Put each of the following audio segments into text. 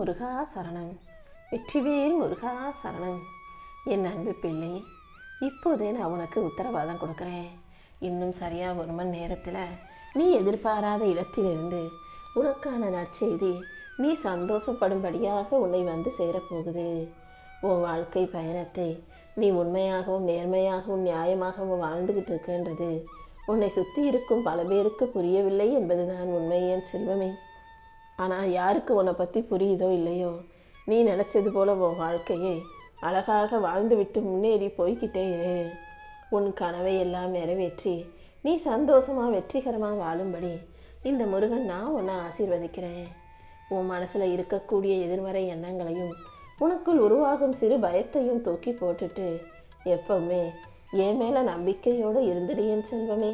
முருகா சரணம் வெற்றிவேல் முருகா சரணம் என் அன்பு பிள்ளை இப்போதே நான் உனக்கு உத்தரவாதம் கொடுக்குறேன். இன்னும் சரியாக ஒரு மணி நேரத்தில் நீ எதிர்பாராத இடத்திலிருந்து உனக்கான நற்செய்தி நீ சந்தோஷப்படும்படியாக உன்னை வந்து சேரப்போகுது. உன் வாழ்க்கை பயணத்தை நீ உண்மையாகவும் நேர்மையாகவும் நியாயமாகவும் வாழ்ந்துகிட்டு இருக்கின்றது. உன்னை சுற்றி இருக்கும் பல பேருக்கு புரியவில்லை என்பதுதான் உண்மை என் செல்வமே. ஆனால் யாருக்கு உன்னை பற்றி புரியுதோ இல்லையோ? நீ நினச்சது போல உன் வாழ்க்கையை அழகாக வாழ்ந்துவிட்டு முன்னேறி போய்கிட்டே இரு. உன் கனவை எல்லாம் நிறைவேற்றி நீ சந்தோஷமாக வெற்றிகரமாக வாழும்படி இந்த முருகன் நான் உன்னை ஆசீர்வதிக்கிறேன். உன் மனசில் இருக்கக்கூடிய எதிர்மறை எண்ணங்களையும் உனக்குள் உருவாகும் சிறு பயத்தையும் தூக்கி போட்டுட்டு எப்பவுமே என் மேலே நம்பிக்கையோடு இருந்துடு என் செல்வமே.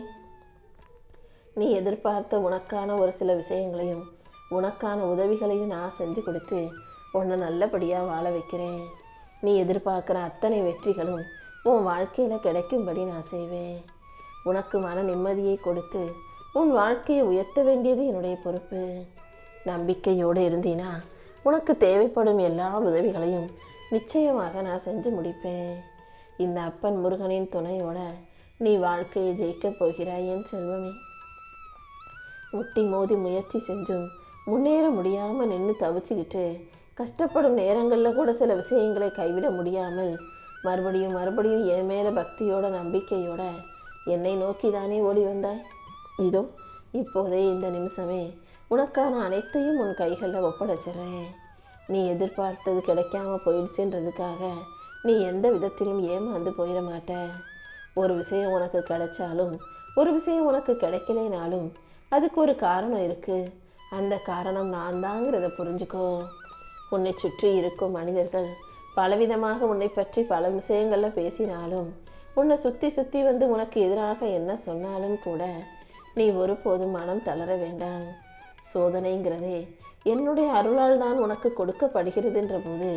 நீ எதிர்பார்த்த உனக்கான ஒரு சில விஷயங்களையும் உனக்கான உதவிகளையும் நான் செஞ்சு கொடுத்து உன்னை நல்லபடியாக வாழ வைக்கிறேன். நீ எதிர்பார்க்குற அத்தனை வெற்றிகளும் உன் வாழ்க்கையில் கிடைக்கும்படி நான் செய்வேன். உனக்கு மன நிம்மதியை கொடுத்து உன் வாழ்க்கையை உயர்த்த வேண்டியது என்னுடைய பொறுப்பு. நம்பிக்கையோடு இருந்தீனா உனக்கு தேவைப்படும் எல்லா உதவிகளையும் நிச்சயமாக நான் செஞ்சு முடிப்பேன். இந்த அப்பன் முருகனின் துணையோட நீ வாழ்க்கையை ஜெயிக்கப் போகிறாய் என் செல்வமே. முட்டி மோதி முயற்சி செஞ்சும் முன்னேற முடியாமல் நின்று தவிச்சுக்கிட்டு கஷ்டப்படும் நேரங்களில் கூட சில விஷயங்களை கைவிட முடியாமல் மறுபடியும் மறுபடியும் என் மேலே பக்தியோட நம்பிக்கையோட என்னை நோக்கி தானே ஓடி வந்தாய்? இதோ இப்போதே இந்த நிமிஷமே உனக்கான அனைத்தையும் உன் கைகளில் ஒப்படைச்சிடுறேன். நீ எதிர்பார்த்தது கிடைக்காம போயிடுச்சுன்றதுக்காக நீ எந்த விதத்திலும் ஏமாந்து போயிட மாட்ட. ஒரு விஷயம் உனக்கு கிடைச்சாலும் ஒரு விஷயம் உனக்கு கிடைக்கலைனாலும் அதுக்கு ஒரு காரணம் இருக்குது அந்த காரணம் நான் தாங்கிறத புரிஞ்சுக்கோ. உன்னை சுற்றி இருக்கும் மனிதர்கள் பலவிதமாக உன்னை பற்றி பல விஷயங்களில் பேசினாலும் உன்னை சுற்றி சுற்றி வந்து உனக்கு எதிராக என்ன சொன்னாலும் கூட நீ ஒருபோதும் மனம் தளர வேண்டாம். சோதனைங்கிறதே என்னுடைய அருளால் தான் உனக்கு கொடுக்கப்படுகிறதுன்ற போது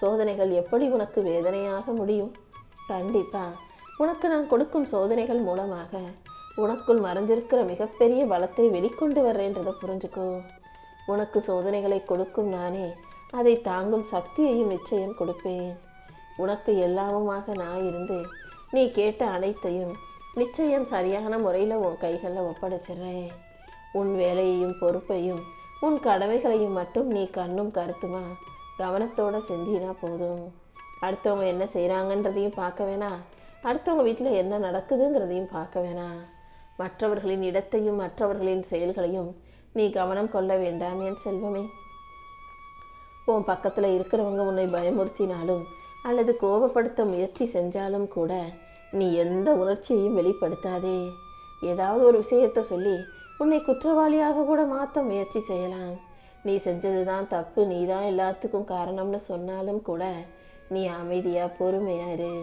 சோதனைகள் எப்படி உனக்கு வேதனையாக முடியும்? கண்டிப்பா. உனக்கு நான் கொடுக்கும் சோதனைகள் மூலமாக உனக்குள் மறைஞ்சிருக்கிற மிகப்பெரிய பலத்தை வெளிக்கொண்டு வர்றேன்றதை புரிஞ்சுக்கோ. உனக்கு சோதனைகளை கொடுக்கும் நானே அதை தாங்கும் சக்தியையும் நிச்சயம் கொடுப்பேன். உனக்கு எல்லாமுமாக நான் இருந்து நீ கேட்ட அனைத்தையும் நிச்சயம் சரியான முறையில் உன் கைகளில் ஒப்படைச்சிடுறேன். உன் வேலையையும் பொறுப்பையும் உன் கடமைகளையும் மட்டும் நீ கண்ணும் கருத்துமா கவனத்தோடு செஞ்சினா போதும். அடுத்தவங்க என்ன செய்கிறாங்கன்றதையும் பார்க்க வேணாம். அடுத்தவங்க வீட்டில் என்ன நடக்குதுங்கிறதையும் பார்க்க வேணாம். மற்றவர்களின் இடத்தையும் மற்றவர்களின் செயல்களையும் நீ கவனம் கொள்ள வேண்டாம் என் செல்வமே. உன் பக்கத்தில் இருக்கிறவங்க உன்னை பயமுறுத்தினாலும் அல்லது கோபப்படுத்த முயற்சி செஞ்சாலும் கூட நீ எந்த உணர்ச்சியையும் வெளிப்படுத்தாதே. ஏதாவது ஒரு விஷயத்தை சொல்லி உன்னை குற்றவாளியாக கூட மாற்ற முயற்சி செய்யலாம். நீ செஞ்சது தான் தப்பு நீ தான் எல்லாத்துக்கும் காரணம்னு சொன்னாலும் கூட நீ அமைதியாக பொறுமையாக இரு.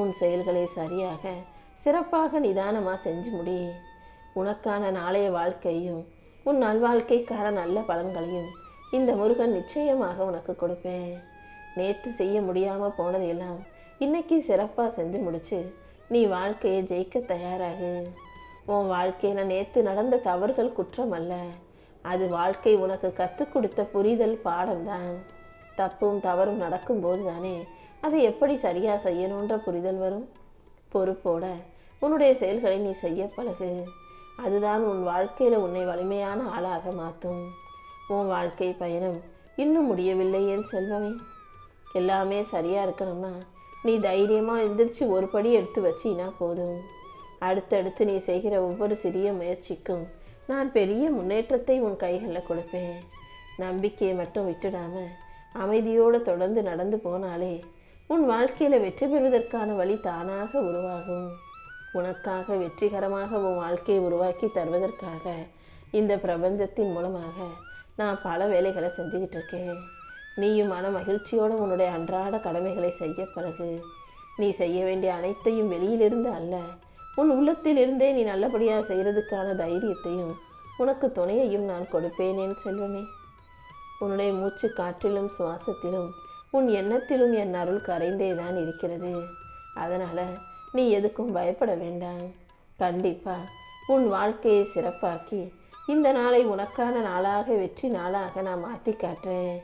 உன் செயல்களை சரியாக சிறப்பாக நிதானமாக செஞ்சு முடி. உனக்கான நாளைய வாழ்க்கையும் உன் நல்வாழ்க்கைக்கான நல்ல பலன்களையும் இந்த முருகன் நிச்சயமாக உனக்கு கொடுப்பேன். நேற்று செய்ய முடியாமல் போனதையெல்லாம் இன்னைக்கு சிறப்பாக செஞ்சு முடிச்சு நீ வாழ்க்கையை ஜெயிக்க தயாராகு. உன் வாழ்க்கையில் நேற்று நடந்த தவறுகள் குற்றம் அல்ல. அது வாழ்க்கை உனக்கு கற்றுக் கொடுத்த புரிதல் பாடம்தான். தப்பும் தவறும் நடக்கும்போது தானே அதை எப்படி சரியாக செய்யணுன்ற புரிதல் வரும்? பொறுப்போட உன்னுடைய செயல்களை நீ செய்ய பழகு. அதுதான் உன் வாழ்க்கையில் உன்னை வலிமையான ஆளாக மாற்றும் உன் வாழ்க்கை பயணம் இன்னும் முடியவில்லை என் செல்வமே. எல்லாமே சரியாக இருக்கணும்னா நீ தைரியமாக எந்திரிச்சு ஒரு படி எடுத்து வச்சினா போதும். அடுத்தடுத்து நீ செய்கிற ஒவ்வொரு சிறிய முயற்சிக்கும் நான் பெரிய முன்னேற்றத்தை உன் கைகளில் கொடுப்பேன். நம்பிக்கையை மட்டும் விட்டுடாம அமைதியோடு தொடர்ந்து நடந்து போனாலே உன் வாழ்க்கையில் வெற்றி பெறுவதற்கான வழி தானாக உருவாகும். உனக்காக வெற்றிகரமாக உன் வாழ்க்கையை உருவாக்கி தருவதற்காக இந்த பிரபஞ்சத்தின் மூலமாக நான் பல வேலைகளை செஞ்சுக்கிட்டு இருக்கேன். நீயும் மன மகிழ்ச்சியோடு உன்னுடைய அன்றாட கடமைகளை செய்ய பழகு நீ செய்ய வேண்டிய அனைத்தையும் வெளியிலிருந்து அல்ல உன் உள்ளத்திலிருந்தே நீ நல்லபடியாக செய்கிறதுக்கான தைரியத்தையும் உனக்கு துணையையும் நான் கொடுப்பேனேன் செல்வமே. உன்னுடைய மூச்சு காற்றிலும் சுவாசத்திலும் உன் எண்ணத்திலும் என் அருள் கரைந்தே தான் இருக்கிறது. அதனால் நீ எதுக்கும் பயப்பட வேண்டாம். கண்டிப்பா உன் வாழ்க்கையை சிறப்பாக்கி இந்த நாளை உனக்கான நாளாக வெற்றி நாளாக நான் மாற்றி காட்டுறேன்.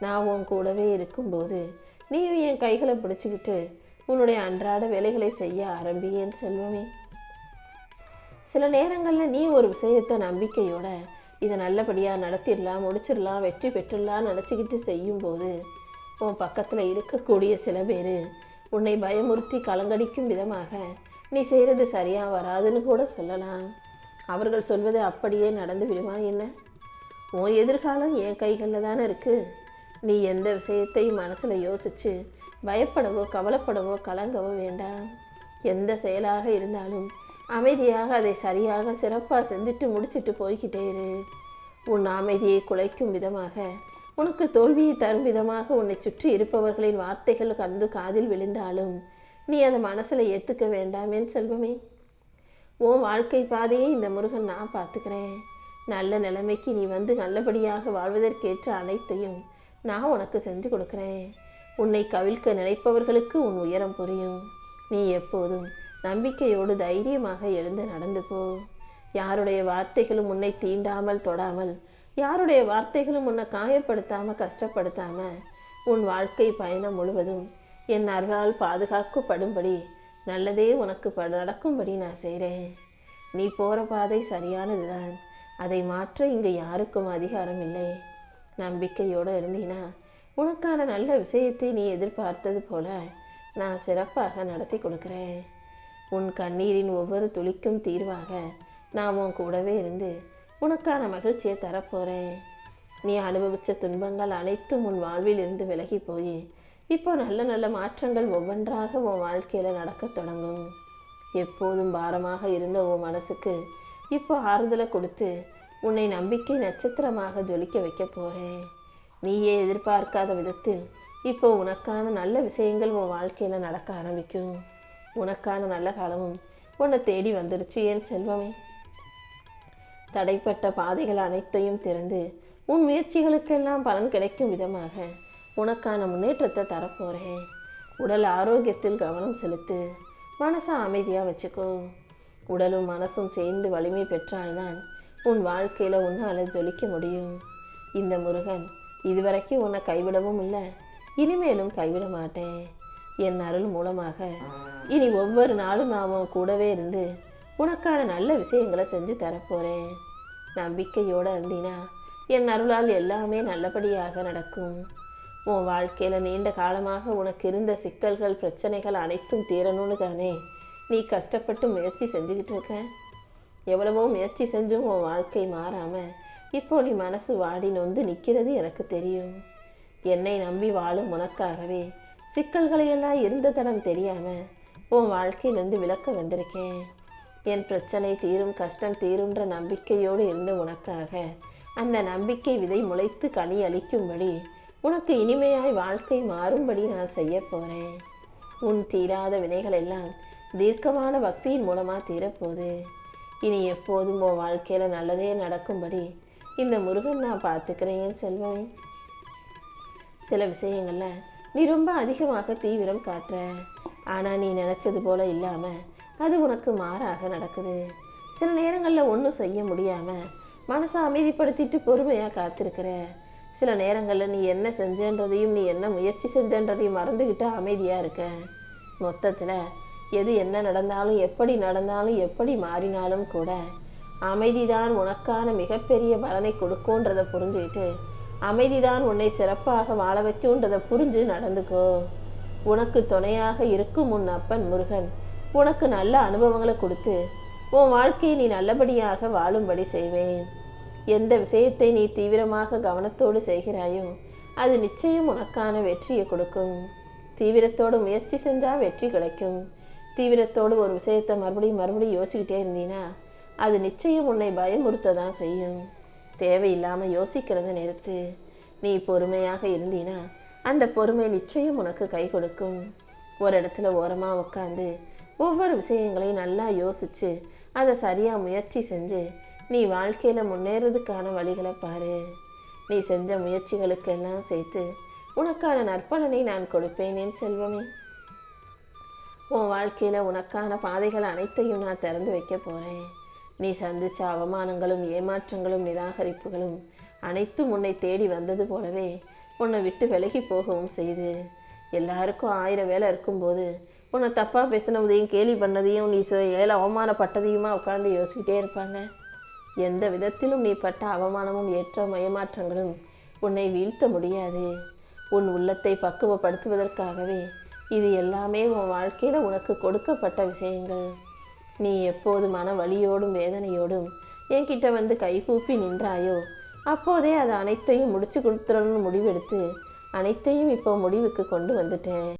நான் உன் கூடவே இருக்கும்போது நீயும் என் கைகளை பிடிச்சிக்கிட்டு உன்னுடைய அன்றாட வேலைகளை செய்ய ஆரம்பியேன் செல்வமே. சில நேரங்களில் நீ ஒரு விஷயத்தை நம்பிக்கையோட இதை நல்லபடியாக நடத்திடலாம் முடிச்சிடலாம் வெற்றி பெற்றுடலாம் நினச்சிக்கிட்டு செய்யும்போது உன் பக்கத்தில் இருக்கக்கூடிய சில பேர் உன்னை பயமுறுத்தி கலங்கடிக்கும் விதமாக நீ செய்கிறது சரியாக வராதுன்னு கூட சொல்லலாம். அவர்கள் சொல்வது அப்படியே நடந்து விடுமா என்ன? உன் எதிர்காலம் என் கைகளில் தானே இருக்குது நீ எந்த விஷயத்தையும் மனசில் யோசித்து பயப்படவோ கவலைப்படவோ கலங்கவோ வேண்டாம். எந்த செயலாக இருந்தாலும் அமைதியாக அதை சரியாக சிறப்பாக செஞ்சுட்டு முடிச்சிட்டு போய்கிட்டே இரு. உன் அமைதியை குலைக்கும் விதமாக உனக்கு தோல்வியை தரும் விதமாக உன்னை சுற்றி இருப்பவர்களின் வார்த்தைகள் கந்து காதில் விழுந்தாலும் நீ அதை மனசில் ஏற்றுக்க வேண்டாமேன்னு செல்வமே? உன் வாழ்க்கை பாதையை இந்த முருகன் நான் பார்த்துக்கிறேன். நல்ல நிலைமைக்கு நீ வந்து நல்லபடியாக வாழ்வதற்கேற்ற அனைத்தையும் நான் உனக்கு செஞ்சு கொடுக்குறேன். உன்னை கவிழ்க்க நினைப்பவர்களுக்கு உன் உயரம் புரியும். நீ எப்போதும் நம்பிக்கையோடு தைரியமாக எழுந்து நடந்து போ. யாருடைய வார்த்தைகளும் உன்னை தீண்டாமல் தொடாமல் யாருடைய வார்த்தைகளும் உன்னை காயப்படுத்தாம கஷ்டப்படுத்தாம உன் வாழ்க்கை பயணம் முழுவதும் என் அருளால் பாதுகாக்கப்படும்படி நல்லதே உனக்கு ப- நடக்கும்படி நான் செய்கிறேன் நீ போகிற பாதை சரியானதுதான். அதை மாற்ற இங்கே யாருக்கும் அதிகாரம் இல்லை. நம்பிக்கையோடு இருந்தீனா உனக்கான நல்ல விஷயத்தை நீ எதிர்பார்த்தது போல நான் சிறப்பாக நடத்தி கொடுக்குறேன். உன் கண்ணீரின் ஒவ்வொரு துளிக்கும் தீர்வாக நான் உன் கூடவே இருந்து உனக்கான மகிழ்ச்சியை தரப்போகிறேன் நீ அனுபவித்த துன்பங்கள் அனைத்தும் உன் வாழ்வில் இருந்து விலகி போய் இப்போ நல்ல நல்ல மாற்றங்கள் ஒவ்வொன்றாக உன் வாழ்க்கையில் நடக்கத் தொடங்கும். எப்போதும் பாரமாக இருந்த உன் மனசுக்கு இப்போ ஆறுதலை கொடுத்து உன்னை நம்பிக்கை நட்சத்திரமாக ஜொலிக்க வைக்க போகிறேன் நீயே எதிர்பார்க்காத விதத்தில் இப்போ உனக்கான நல்ல விஷயங்கள் உன் வாழ்க்கையில் நடக்க ஆரம்பிக்கும். உனக்கான நல்ல காலமும் உன்னை தேடி வந்துடுச்சு ஏன் செல்வமே. தடைப்பட்ட பாதைகள் அனைத்தையும் திறந்து உன் முயற்சிகளுக்கெல்லாம் பலன் கிடைக்கும் விதமாக உனக்கான முன்னேற்றத்தை தரப்போகிறேன் உடல் ஆரோக்கியத்தில் கவனம் செலுத்து. மனசை அமைதியாக வச்சுக்கோ. உடலும் மனசும் சேர்ந்து வலிமை பெற்றால்தான் உன் வாழ்க்கையில் உன்னால் ஜொலிக்க முடியும். இந்த முருகன் இதுவரைக்கும் உன்னை கைவிடவும் இல்லை. இனிமேலும் கைவிட மாட்டேன். என் அருள் மூலமாக இனி ஒவ்வொரு நாளும் நான் உன் கூடவே இருந்து உனக்கான நல்ல விஷயங்களை செஞ்சு தரப்போகிறேன் நம்பிக்கையோடு இருந்தினா என் அருளால் எல்லாமே நல்லபடியாக நடக்கும். உன் வாழ்க்கையில் நீண்ட காலமாக உனக்கு இருந்த சிக்கல்கள் பிரச்சனைகள் அனைத்தும் தீரணும்னு தானே நீ கஷ்டப்பட்டு முயற்சி செஞ்சுக்கிட்டு இருக்க? எவ்வளவோ முயற்சி செஞ்சும் உன் வாழ்க்கை மாறாமல் இப்போ நீ மனசு வாடி நொந்து நிற்கிறது எனக்கு தெரியும். என்னை நம்பி வாழும் உனக்காகவே சிக்கல்களையெல்லாம் இருந்த தடம் தெரியாமல் உன் வாழ்க்கையிலேருந்து விளக்க வந்திருக்கேன். என் பிரச்சனை தீரும் கஷ்டம் தீரும்ன்ற நம்பிக்கையோடு இருந்த உனக்காக. அந்த நம்பிக்கை விதை முளைத்து கனி அளிக்கும்படி உனக்கு இனிமையாய் வாழ்க்கை மாறும்படி நான் செய்ய போகிறேன் உன் தீராத வினைகள் எல்லாம் தீர்க்கமான பக்தியின் மூலமாக தீரப்போகுது. இனி எப்போதும் உன் வாழ்க்கையில் நல்லதே நடக்கும்படி இந்த முருகன் நான் பார்த்துக்கிறேன் செல்வன் சில விஷயங்களில் நீ ரொம்ப அதிகமாக தீவிரம் காட்டுற. ஆனால் நீ நினச்சது போல இல்லாமல் அது உனக்கு மாறாக நடக்குது. சில நேரங்களில் ஒன்றும் செய்ய முடியாமல் மனசை அமைதிப்படுத்திட்டு பொறுமையாக காத்திருக்கிற. சில நேரங்களில் நீ என்ன செஞ்சன்றதையும் நீ என்ன முயற்சி செஞ்சன்றதையும் மறந்துக்கிட்டு அமைதியாக இருக்க. மொத்தத்தில் எது என்ன நடந்தாலும் எப்படி நடந்தாலும் எப்படி மாறினாலும் கூட அமைதிதான் உனக்கான மிகப்பெரிய பலனை கொடுக்கும்ன்றதை புரிஞ்சுக்கிட்டு அமைதிதான் உன்னை சிறப்பாக வாழ வைக்கும்ன்றதை புரிஞ்சு நடந்துக்கோ. உனக்கு துணையாக இருக்கும் உன் அப்பன் முருகன் உனக்கு நல்ல அனுபவங்களை கொடுத்து உன் வாழ்க்கையை நீ நல்லபடியாக வாழும்படி செய்வேன். எந்த விஷயத்தை நீ தீவிரமாக கவனத்தோடு செய்கிறாயோ அது நிச்சயம் உனக்கான வெற்றியை கொடுக்கும். தீவிரத்தோடு முயற்சி செஞ்சால் வெற்றி கிடைக்கும். தீவிரத்தோடு ஒரு விஷயத்தை மறுபடியும் மறுபடியும் யோசிச்சுக்கிட்டே இருந்தீன்னா அது நிச்சயம் உன்னை பயமுறுத்த தான் செய்யும். தேவையில்லாமல் யோசிக்கிறத நிறுத்து. நீ பொறுமையாக இருந்தீனா அந்த பொறுமை நிச்சயம் உனக்கு கை கொடுக்கும். ஒரு இடத்துல ஓரமாக உட்காந்து ஒவ்வொரு விஷயங்களையும் நல்லா யோசிச்சு அதை சரியாக முயற்சி செஞ்சு நீ வாழ்க்கையில் முன்னேறதுக்கான வழிகளை பாரு. நீ செஞ்ச முயற்சிகளுக்கெல்லாம் சேர்த்து உனக்கான நற்பலனை நான் கொடுப்பேன் என் செல்வமே. உன் வாழ்க்கையில் உனக்கான பாதைகள் அனைத்தையும் நான் திறந்து வைக்க போகிறேன் நீ சந்தித்த அவமானங்களும் ஏமாற்றங்களும் நிராகரிப்புகளும் அனைத்தும் உன்னை தேடி வந்தது போலவே உன்னை விட்டு விலகி போகவும் செய்து. எல்லாருக்கும் ஆயிரம் வேலை இருக்கும்போது உன்னை தப்பாக பேசினதையும் கேலி பண்ணதையும் நீ சொ- ஏழை அவமானப்பட்டதையுமா உட்காந்து யோசிச்சுக்கிட்டே இருப்பாங்க. எந்த விதத்திலும் நீ பட்ட அவமானமும் ஏற்ற மயமாற்றங்களும் உன்னை வீழ்த்த முடியாது. உன் உள்ளத்தை பக்குவப்படுத்துவதற்காகவே இது எல்லாமே உன் வாழ்க்கையில் உனக்கு கொடுக்கப்பட்ட விஷயங்கள். நீ எப்போது மன வலியோடும் வேதனையோடும் என்கிட்ட வந்து கைகூப்பி நின்றாயோ அப்போதே அது அனைத்தையும் முடிச்சு கொடுத்துறணும்னு முடிவெடுத்து அனைத்தையும் இப்போ முடிவுக்கு கொண்டு வந்துட்டேன்.